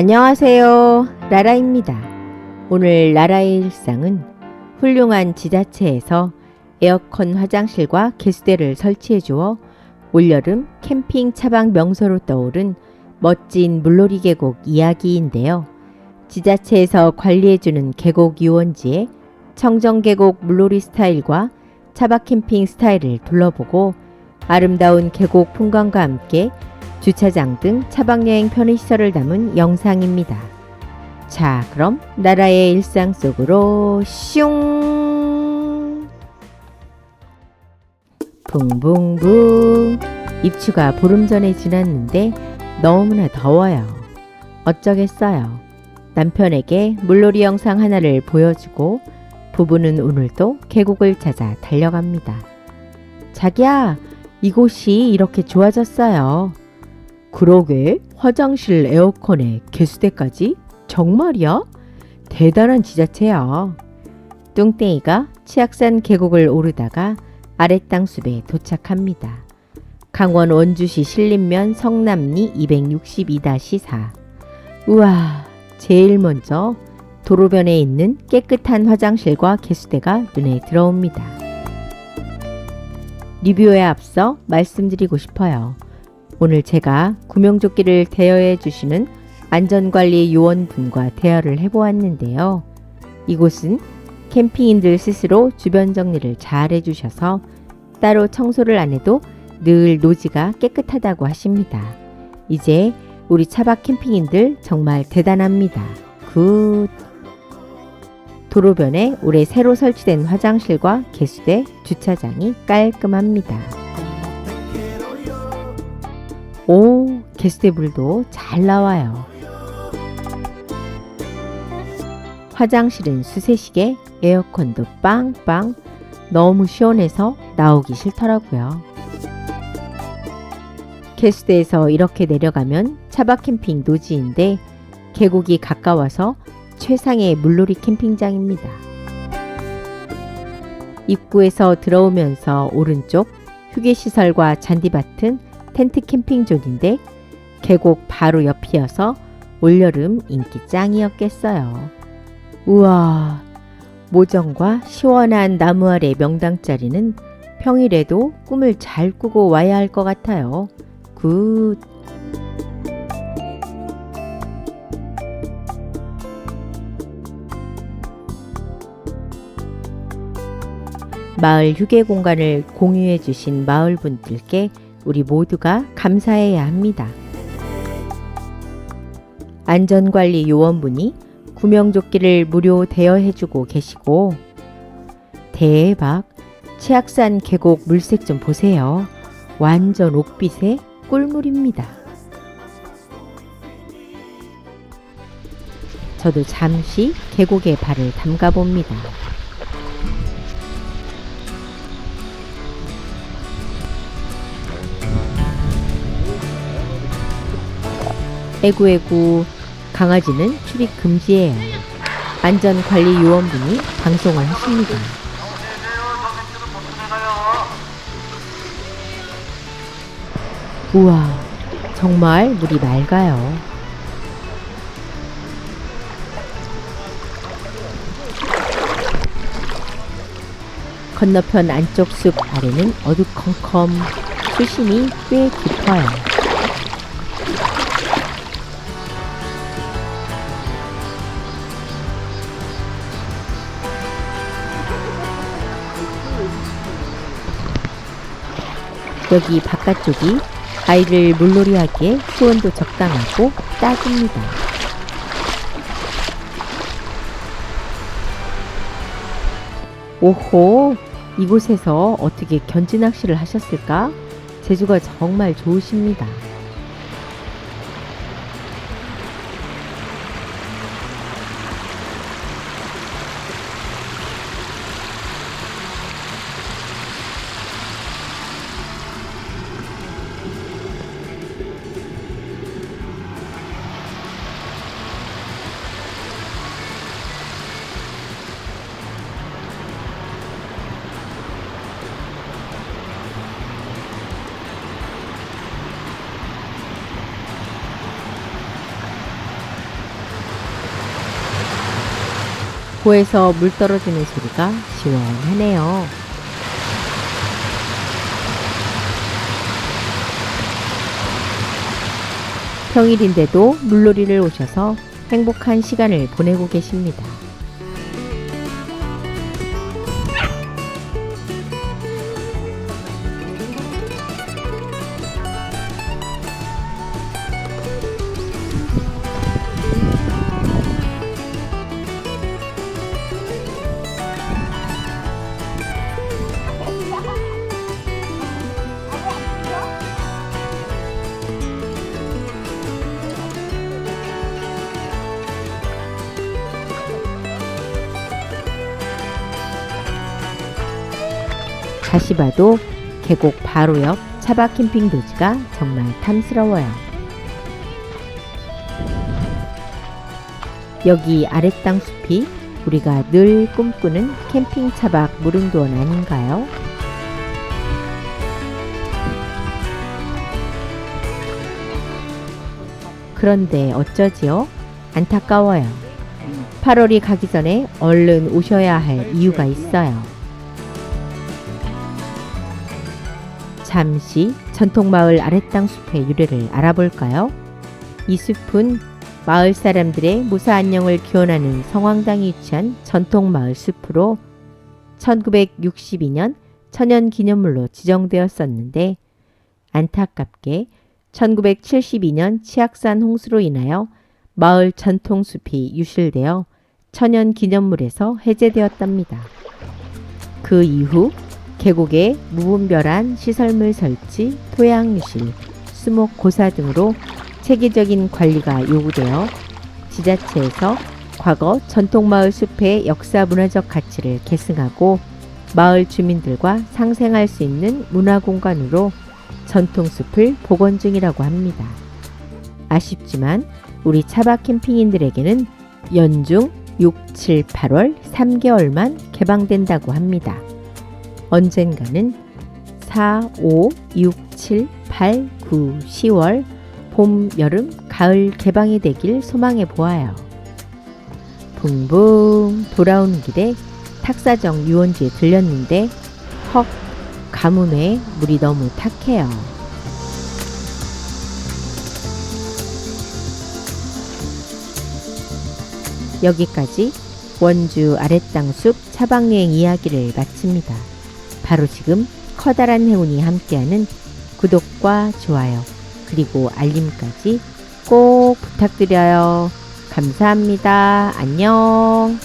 안녕하세요. 라라입니다. 오늘 라라의 일상은 훌륭한 지자체에서 에어컨 화장실과 개수대를 설치해 주어 올여름 캠핑 차박 명소로 떠오른 멋진 물놀이 계곡 이야기인데요. 지자체에서 관리해 주는 계곡 유원지에 청정 계곡 물놀이 스타일과 차박 캠핑 스타일을 둘러보고 아름다운 계곡 풍광과 함께 주차장 등 차박여행 편의시설을 담은 영상입니다. 자, 그럼 나라의 일상 속으로 슝! 붕붕붕! 입추가 보름 전에 지났는데 너무나 더워요. 어쩌겠어요. 남편에게 물놀이 영상 하나를 보여주고 부부는 오늘도 계곡을 찾아 달려갑니다. 자기야, 이곳이 이렇게 좋아졌어요. 그러게 화장실 에어컨에 개수대까지? 정말이야? 대단한 지자체야. 뚱땡이가 치악산 계곡을 오르다가 아랫땅 숲에 도착합니다. 강원 원주시 신림면 성남리 262-4. 우와, 제일 먼저 도로변에 있는 깨끗한 화장실과 개수대가 눈에 들어옵니다. 리뷰에 앞서 말씀드리고 싶어요. 오늘 제가 구명조끼를 대여해 주시는 안전관리 요원분과 대화를 해보았는데요. 이곳은 캠핑인들 스스로 주변 정리를 잘 해주셔서 따로 청소를 안 해도 늘 노지가 깨끗하다고 하십니다. 이제 우리 차박 캠핑인들 정말 대단합니다. 굿. 도로변에 올해 새로 설치된 화장실과 개수대, 주차장이 깔끔합니다. 오, 개수대 물도 잘 나와요. 화장실은 수세식에 에어컨도 빵빵 너무 시원해서 나오기 싫더라고요. 개수대에서 이렇게 내려가면 차박 캠핑 노지인데 계곡이 가까워서 최상의 물놀이 캠핑장입니다. 입구에서 들어오면서 오른쪽 휴게시설과 잔디밭은 텐트 캠핑존인데 계곡 바로 옆이어서 올여름 인기 짱이었겠어요. 우와, 모정과 시원한 나무 아래 명당 자리는 평일에도 꿈을 잘 꾸고 와야 할 것 같아요. 굿. 마을 휴게 공간을 공유해 주신 마을 분들께 우리 모두가 감사해야 합니다. 안전관리 요원분이 구명조끼를 무료 대여해주고 계시고 대박 치악산 계곡 물색 좀 보세요. 완전 옥빛의 꿀물입니다. 저도 잠시 계곡에 발을 담가 봅니다. 에구에구 강아지는 출입 금지예요. 안전관리 요원분이 방송을 하십니다. 우와, 정말 물이 맑아요. 건너편 안쪽 숲 아래는 어두컴컴, 수심이 꽤 깊어요. 여기 바깥쪽이 아이들 물놀이하기에 수온도 적당하고 딱입니다. 오호, 이곳에서 어떻게 견지 낚시를 하셨을까? 제주가 정말 좋으십니다. 고에서 물 떨어지는 소리가 시원하네요. 평일인데도 물놀이를 오셔서 행복한 시간을 보내고 계십니다. 다시 봐도 계곡 바로 옆 차박 캠핑 도지가 정말 탐스러워요. 여기 아랫땅 숲이 우리가 늘 꿈꾸는 캠핑 차박 무릉도원 아닌가요? 그런데 어쩌지요? 안타까워요. 8월이 가기 전에 얼른 오셔야 할 이유가 있어요. 잠시 전통마을 아랫땅 숲의 유래를 알아볼까요? 이 숲은 마을 사람들의 무사 안녕을 기원하는 성황당이 위치한 전통마을 숲으로 1962년 천연 기념물로 지정되었었는데 안타깝게 1972년 치악산 홍수로 인하여 마을 전통 숲이 유실되어 천연 기념물에서 해제되었답니다. 그 이후 계곡에 무분별한 시설물 설치, 토양 유실, 수목 고사 등으로 체계적인 관리가 요구되어 지자체에서 과거 전통마을 숲의 역사 문화적 가치를 계승하고 마을 주민들과 상생할 수 있는 문화 공간으로 전통 숲을 복원 중이라고 합니다. 아쉽지만 우리 차박 캠핑인들에게는 연중 6, 7, 8월 3개월만 개방된다고 합니다. 언젠가는 4, 5, 6, 7, 8, 9, 10월 봄, 여름, 가을 개방이 되길 소망해 보아요. 붕붕 돌아오는 길에 탁사정 유원지에 들렸는데 헉 가뭄에 물이 너무 탁해요. 여기까지 원주 아랫땅숲 차박여행 이야기를 마칩니다. 바로 지금 커다란 행운이 함께하는 구독과 좋아요 그리고 알림까지 꼭 부탁드려요. 감사합니다. 안녕.